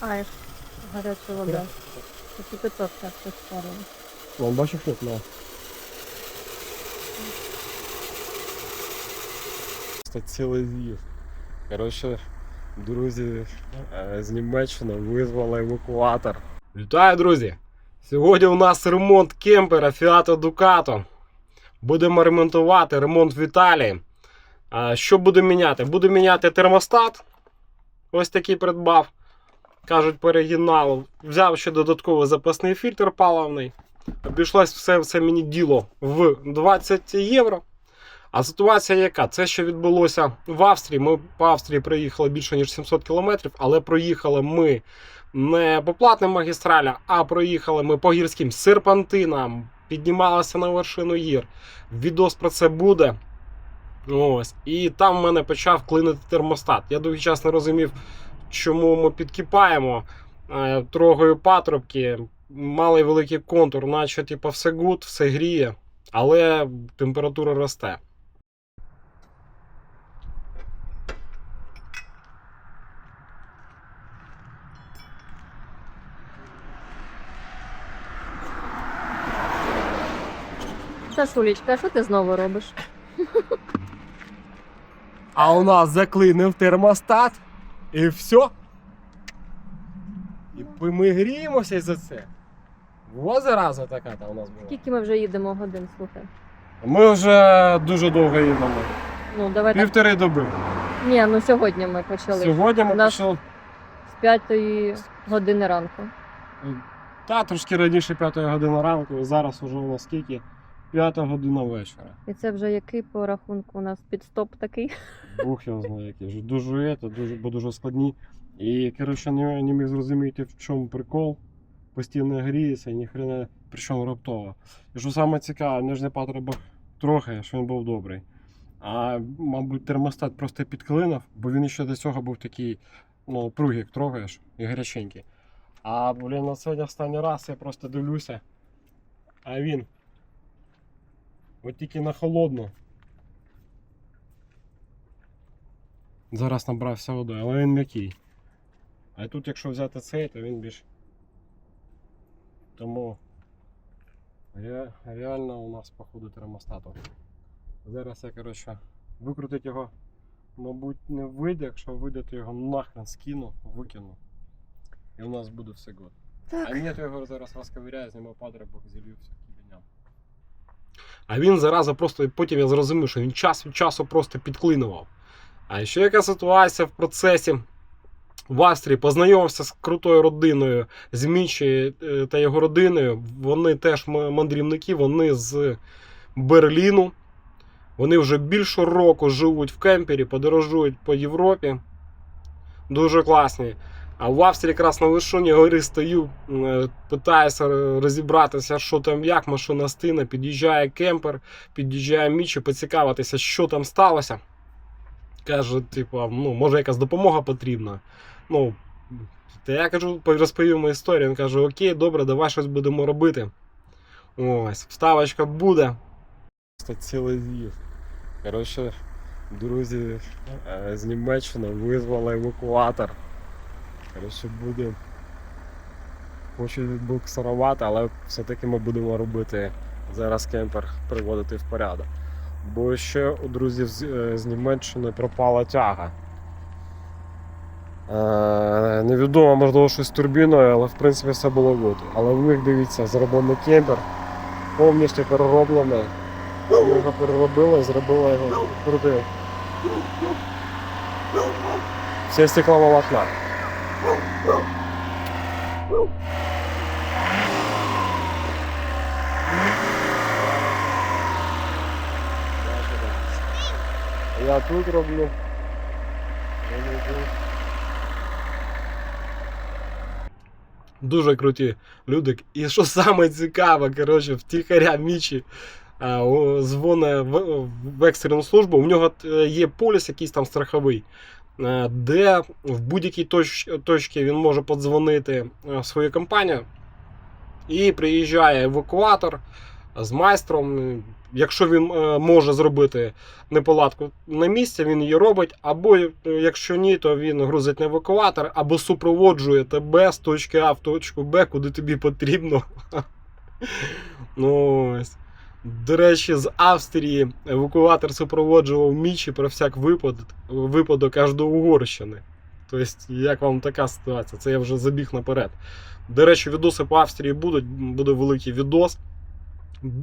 Ай, гаряча вода. Це кипяток так все спарили. Вон бачиш як на. Це цілий з'їзд. Коротше, друзі е, з Німеччини визвали евакуатор. Вітаю, друзі! Сьогодні у нас ремонт кемпера Fiat Ducato. Будемо ремонтувати ремонт в Італії. Що будемо міняти? Буду міняти термостат. Ось такий придбав. Кажуть, по. Взяв ще додатковий запасний фільтр паливний. Обійшлось все це мені діло в 20 євро. А ситуація яка? Це, що відбулося в Австрії. Ми по Австрії проїхали більше ніж 700 кілометрів, але проїхали ми не по платним магістралям, а проїхали ми по гірським серпантинам, піднімалися на вершину гір. Відос про це буде. Ось. І там в мене почав клинити термостат. Я довгий час не розумів, чому ми підкипаємо. Е, Трогаю патрубки, малий великий контур, наче типу, все гуд, все гріє, але температура росте. Сашулечка, а що ти знову робиш? А у нас заклинив термостат. І все. І ми гріємося за це. Во зараза така та у нас була. Скільки ми вже їдемо годин, слухай. Ми вже дуже довго їдемо. Ну, давай так. Півтори доби. Ні, ну сьогодні ми почали. Сьогодні ми У нас- почали. З п'ятої години ранку. Та трошки раніше 5 година ранку, зараз уже у нас скільки? 5 година вечора. І це вже який по рахунку у нас підстоп такий. Бог його знає, вже дуже це, дуже, бо дуже складні. І коротше не, не міг зрозуміти, в чому прикол. Постійно гріється і ніхрена, причому раптово. І що саме цікаве, нижній патрубок трохи, що він був добрий. А мабуть, термостат просто підклинив, бо він ще до цього був такий, ну, пругік трогаєш і гаряченький. А блін, на сьогодні останній раз я просто дивлюся. А він. От тільки на холодну. Зараз набрався водою, але він м'який. А тут, якщо взяти цей, то він більш. Тому ре... реально у нас походу термостату. Зараз я, коротше, викрутити його, мабуть, не вийде, якщо вийде, то його нахрен скину, викину. І у нас буде все год. А ні, то його зараз розковиряю, зніму патрубок, зілью все. А він зараза просто потім я зрозумів, що він час від часу просто підклинував. А ще яка ситуація в процесі в Австрії познайомився з крутою родиною з Мічі е, та його родиною. Вони теж мандрівники, вони з Берліну. Вони вже більше року живуть в кемпері, подорожують по Європі. Дуже класні. А в Австрії якраз на Вишуні гори стою, е, питаюся розібратися, що там як, машина стине, під'їжджає кемпер, під'їжджає Мічі, поцікавитися, що там сталося. Каже, типу, ну, може якась допомога потрібна. Ну, та я кажу, розповів йому історію. Він каже, окей, добре, давай щось будемо робити. Ось, вставочка буде. Цілий з'їзд. Коротше, друзі е, з Німеччини визвали евакуатор. Коротше, буде. Хочу буксирувати, але все-таки ми будемо робити зараз кемпер приводити в порядок. Бо ще у друзів з, е, з Німеччини пропала тяга. Е, невідомо, можливо, щось з турбіною, але в принципі все було гуд. Але в них, дивіться, зроблений кемпер, повністю перероблений. Його переробили, зробили його крутим. Все стекловолокна. Я тут роблю. Дуже круті люди. І що саме цікаве, коротше, втіхаря Мічі дзвоне в, екстрену службу. У нього е, є поліс якийсь там страховий, де в будь-якій точ, точці він може подзвонити е, в свою компанію. І приїжджає евакуатор з майстром, якщо він е, може зробити неполадку на місці, він її робить. Або е, якщо ні, то він грузить на евакуатор, або супроводжує тебе з точки А в точку Б, куди тобі потрібно. Ну, ось. До речі, з Австрії евакуатор супроводжував Мічі про всяк випадок, випадок аж до Угорщини. Тобто, як вам така ситуація? Це я вже забіг наперед. До речі, відоси по Австрії будуть, буде великий відос.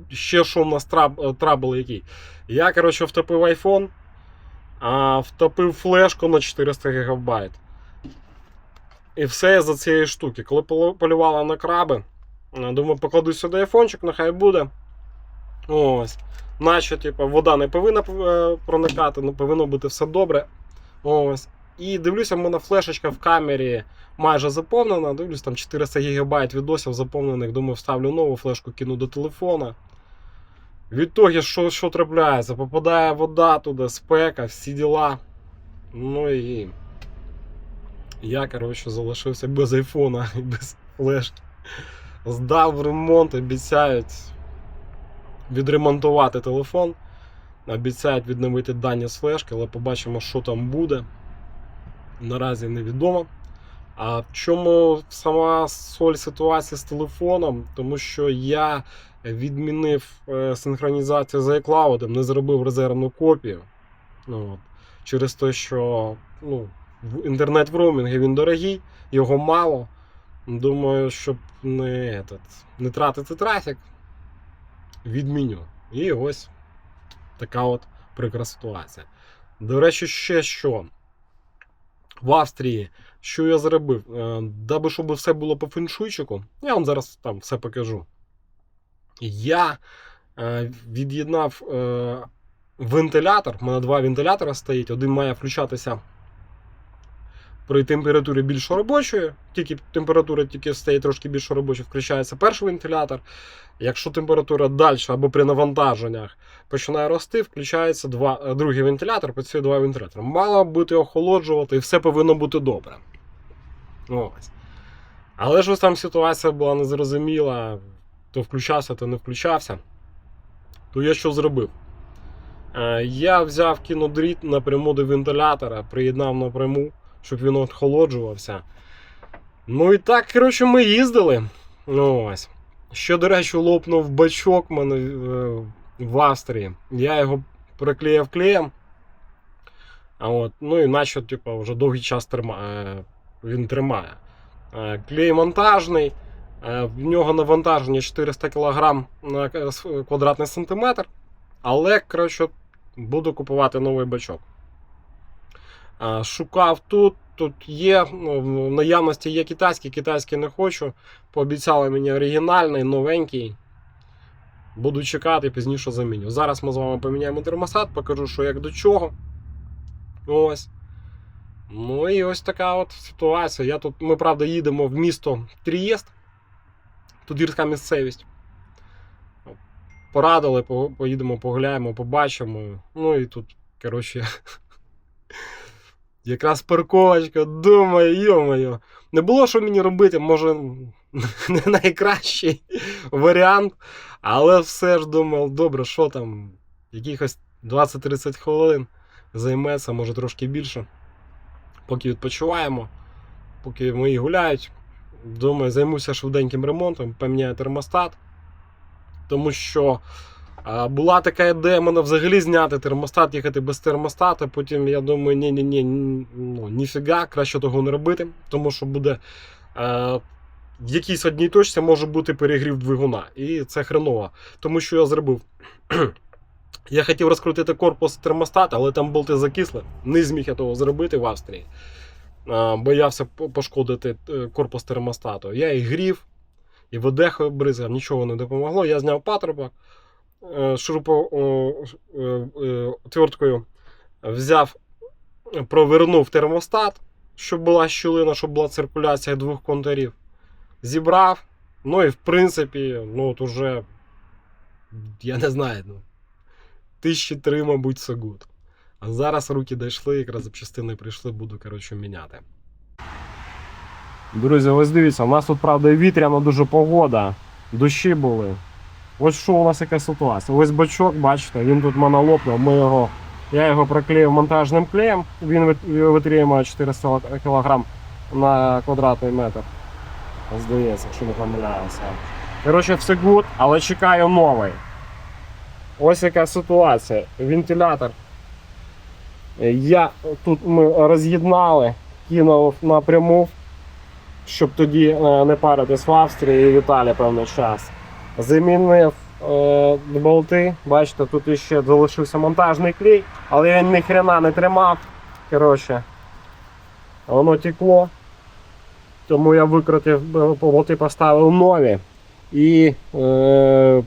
Ще що в нас траб, трабл який. Я, коротше, втопив iPhone, а втопив флешку на 400 ГБ. І все за цієї штуки. Коли полювала на краби, думаю, покладу сюди айфончик, нехай буде. Ось. Наче, типу, вода не повинна е, проникати, не повинно бути все добре. Ось. І дивлюся, в мене флешечка в камері майже заповнена. Дивлюсь, там 400 ГБ відосів заповнених. Думаю, вставлю нову флешку, кину до телефона. Відтоді, що, що трапляється? Попадає вода туди, спека, всі діла. Ну і. Я, коротше, залишився без айфона і без флешки. Здав ремонт, обіцяють відремонтувати телефон. Обіцяють відновити дані з флешки, але побачимо, що там буде. Наразі невідомо. А в чому сама соль ситуації з телефоном? Тому що я відмінив е, синхронізацію з iCloud, не зробив резервну копію. Ну, от. Через те, що ну, інтернет в роумінгі він дорогий, його мало. Думаю, щоб не, этот, не тратити трафік, відміню. І ось така от прикра ситуація. До речі, ще що. В Австрії, що я зробив? Е, Даби, щоб все було по феншуйчику, я вам зараз там все покажу. Я е, від'єднав е, вентилятор. У мене два вентилятора стоїть. Один має включатися при температурі більш робочої. Тільки температура тільки стає трошки більш робочою, включається перший вентилятор. Якщо температура далі або при навантаженнях починає рости, включається два, е, другий вентилятор, працює два вентилятори. Мало бути охолоджувати, і все повинно бути добре. Ось. Але ж ось там ситуація була незрозуміла, то включався, то не включався. То я що зробив? Е, Я взяв кінодріт напряму до вентилятора, приєднав напряму, щоб він охолоджувався. Ну і так, коротше, ми їздили. Ну, ось. Що, до речі, лопнув бачок в мене е, в Австрії. Я його приклеїв клеєм. А от, ну і наче, типу, вже довгий час трима, е, він тримає. Е, Клей монтажний. В нього навантаження 400 кг на квадратний сантиметр. Але, коротше, буду купувати новий бачок. Шукав тут, тут є. ну, В наявності є китайський, китайський не хочу. Пообіцяли мені оригінальний, новенький. Буду чекати, пізніше заміню. Зараз ми з вами поміняємо термостат, покажу, що як до чого. Ось. Ну і ось така от ситуація. Я тут, ми, правда, їдемо в місто Трієст. Тут гірська місцевість. Порадили, поїдемо, погуляємо, побачимо. Ну і тут, коротше, якраз парковочка, думаю, йо-моє. Не було що мені робити, може, не найкращий варіант, але все ж думав, добре, що там, якихось 20-30 хвилин займеться, може трошки більше. Поки відпочиваємо, поки мої гуляють. Думаю, займуся швиденьким ремонтом, поміняю термостат. Тому що була така ідея мене взагалі зняти термостат, їхати без термостата. Потім я думаю, ні ні ні ну, ніфіга, краще того не робити, тому що буде е, в якійсь одній точці може бути перегрів двигуна. І це хреново. Тому що я зробив. Я хотів розкрутити корпус термостата, але там болти закисли. Не зміг я того зробити в Австрії. Боявся пошкодити е, корпус термостату. Я і грів, і водехою бризгав, нічого не допомогло. Я зняв патрубок, е, шурупо о, е, е, взяв, провернув термостат, щоб була щілина, щоб була циркуляція двох контурів. Зібрав. Ну і в принципі, ну от уже, я не знаю, ну, тисячі три, мабуть, це гуд. А зараз руки дійшли, якраз запчастини прийшли, буду, коротше, міняти. Друзі, ось дивіться, у нас тут, правда, і вітряна дуже погода. Дощі були. Ось що у нас яка ситуація. Ось бачок, бачите, він тут мене лопнув, ми його, я його проклеїв монтажним клеєм, він витримує 400 кг на квадратний метр. Здається, якщо не помиляюся. Коротше, все гуд, але чекаю новий. Ось яка ситуація. Вентилятор. Я тут ми роз'єднали, кинув напряму, щоб тоді е, не паритись в Австрії і в Італії певний час. Замінив е, болти. Бачите, тут іще залишився монтажний клей, але він ні хрена не тримав. Коротше, воно текло. Тому я викрутив, болти поставив нові. І е,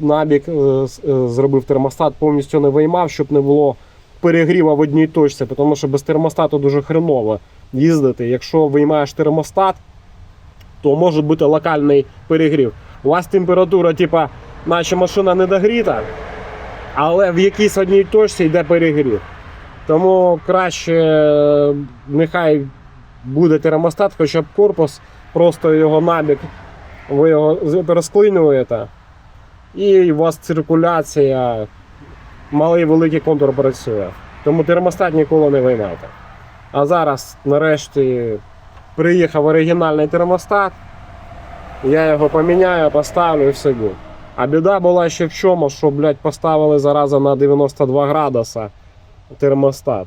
набік е, е, зробив термостат, повністю не виймав, щоб не було перегріва в одній точці, тому що без термостату дуже хреново їздити. Якщо виймаєш термостат, то може бути локальний перегрів. У вас температура, типа, наче машина не догріта, але в якійсь одній точці йде перегрів. Тому краще нехай буде термостат, хоча б корпус, просто його набік, ви його розклинюєте, і у вас циркуляція, малий великий контур працює. Тому термостат ніколи не виймайте. А зараз, нарешті, приїхав оригінальний термостат. Я його поміняю, поставлю і все буде. А біда була ще в чому, що, блядь, поставили зараза на 92 градуса термостат.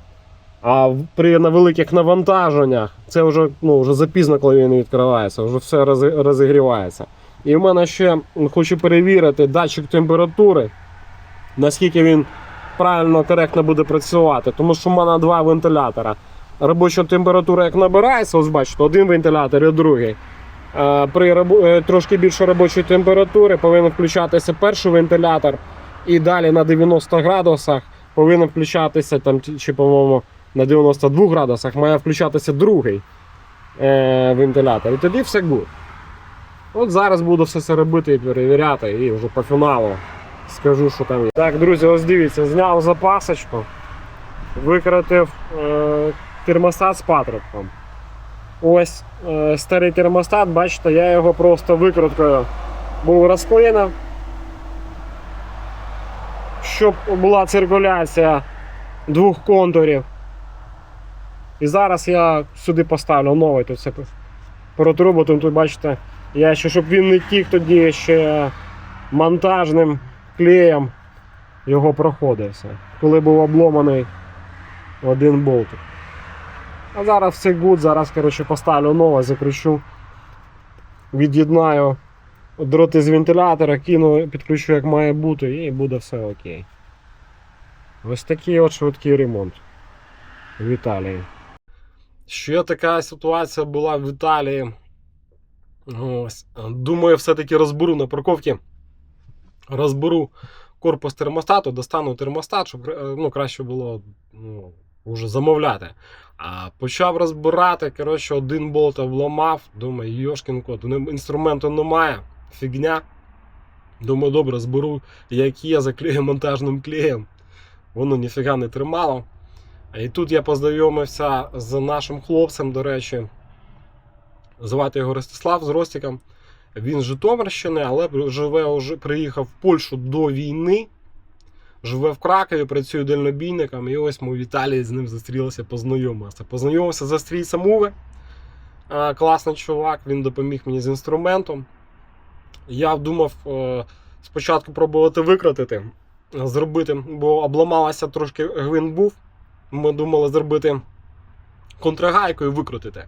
А при на великих навантаженнях це вже, ну, вже запізно, коли він відкривається, вже все розігрівається. І в мене ще хочу перевірити датчик температури, наскільки він правильно, коректно буде працювати. Тому що в мене два вентилятора. Робоча температура як набирається, ось бачите, один вентилятор і другий. Е, При е, трошки більше робочої температури повинен включатися перший вентилятор, і далі на 90 градусах повинен включатися там, чи- по-моєму, на 92 градусах має включатися другий е, вентилятор. І тоді все гуд. От зараз буду все це робити і перевіряти, і вже по фіналу скажу, що там є. Так, друзі, ось дивіться, зняв запасочку, викратив е, термостат з патрубком. Ось е, старий термостат, бачите, я його просто викруткою був розклинив, щоб була циркуляція двох контурів. І зараз я сюди поставлю новий тут все протрубу, тут бачите, я ще, щоб він не тік, тоді ще монтажним клеєм його проходився, коли був обломаний один болтик. А зараз все гуд, зараз коротше, поставлю нове, закручу, від'єднаю дроти з вентилятора, кину, підключу як має бути, і буде все окей. Ось такий от швидкий ремонт в Італії. Ще така ситуація була в Італії. Ось. Думаю, все-таки розберу на парковці. Розберу корпус термостату, достану термостат, щоб е, ну, краще було ну, вже замовляти. А почав розбирати, коротше, один болт обламав. Думаю, йошкін кот, інструменту немає, фігня. Думаю, добре, зберу, як є, заклею монтажним клеєм. Воно ніфіга не тримало. І тут я познайомився з нашим хлопцем, до речі. Звати його Ростислав з Ростиком. Він з Житомирщини, але живе уже приїхав в Польщу до війни. Живе в Кракові, працює дальнобійником. І ось ми в Італії з ним зустрілися, познайомилися. Познайомився з австрійцем Уве. Е, Класний чувак, він допоміг мені з інструментом. Я думав е, спочатку пробувати викрутити, зробити, бо обламалася трошки гвинт був. Ми думали зробити контрагайкою викрутити.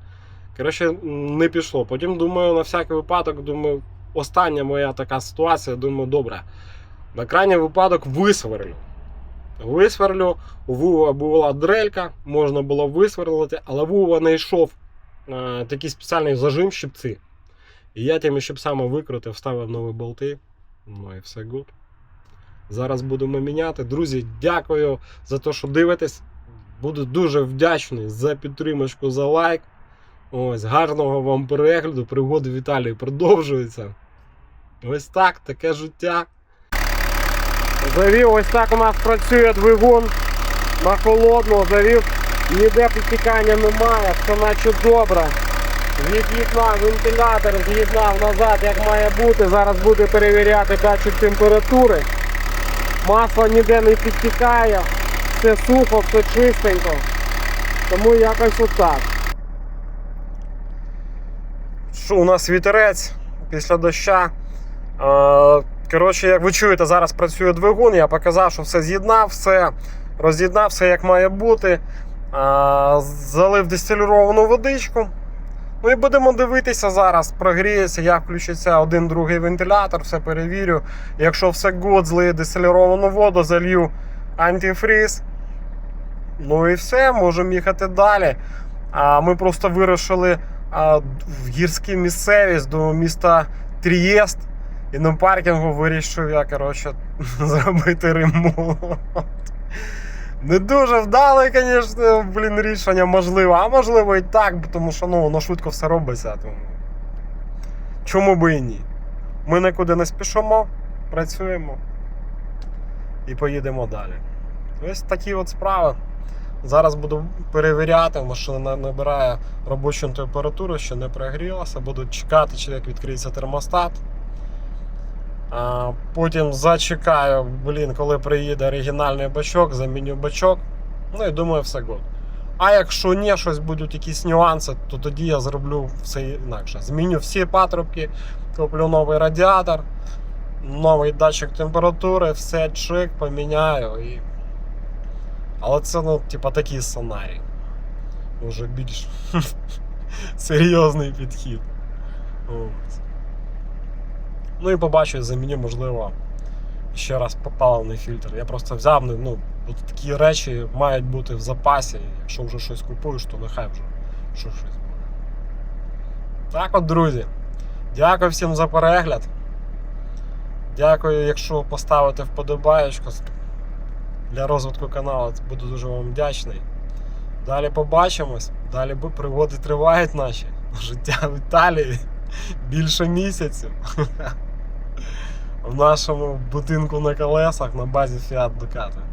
Коротше, не пішло. Потім думаю, на всякий випадок, думаю, остання моя така ситуація, думаю, добре. На крайній випадок висверлю. Висверлю, у Вова була дрелька, можна було висверлити, але Вова не йшов е, такий спеціальний зажим щипці. І я тими щипцями викрутив, вставив нові болти. Ну і все гуд. Зараз будемо міняти. Друзі, дякую за те, що дивитесь. Буду дуже вдячний за підтримочку, за лайк. Ось, гарного вам перегляду. Пригоди в Італії продовжуються. Ось так, таке життя. Завів, ось так у нас працює двигун на холодну, завів, ніде підтікання немає, все наче добре. Від'єднав вентилятор, з'єднав назад, як має бути. Зараз буде перевіряти датчик температури. Масло ніде не підтікає, все сухо, все чистенько. Тому якось отак. Що у нас вітерець після доща. Коротше, як ви чуєте, зараз працює двигун. Я показав, що все з'єднав, все роз'єднав, все як має бути. Е, Залив дистиліровану водичку. Ну і будемо дивитися зараз, прогріється, як включиться один другий вентилятор, все перевірю. Якщо все год, злию дистиліровану воду, залью антифріз. Ну і все, можемо їхати далі. А ми просто вирушили а, в гірську місцевість до міста Трієст. І на паркінгу вирішив я, коротше, зробити ремонт. Не дуже вдале, звісно, блін, рішення можливо, а можливо і так, тому що ну, воно швидко все робиться. Тому... Чому би і ні? Ми нікуди не спішимо, працюємо і поїдемо далі. Ось такі от справи. Зараз буду перевіряти, машина набирає робочу температуру, що не прогрілася. Буду чекати, чи як відкриється термостат. Потім зачекаю, блін, коли приїде оригінальний бачок, заміню бачок. Ну і думаю, все год. А якщо ні, щось будуть якісь нюанси, то тоді я зроблю все інакше. Зміню всі патрубки, куплю новий радіатор, новий датчик температури, все чик, поміняю. І... Але це, ну, типа, такий сценарій. Уже більш серйозний підхід. Ось. Ну і побачу, заміню, можливо, ще раз попалений фільтр. Я просто взяв, ну, ну, от такі речі мають бути в запасі. Якщо вже щось купуєш, то нехай вже що щось буде. Так от, друзі. Дякую всім за перегляд. Дякую, якщо поставите вподобаєчку для розвитку каналу, буду дуже вам вдячний. Далі побачимось. Далі пригоди тривають наші. Життя в Італії більше місяців. В нашому будинку на колесах на базі Fiat Ducato.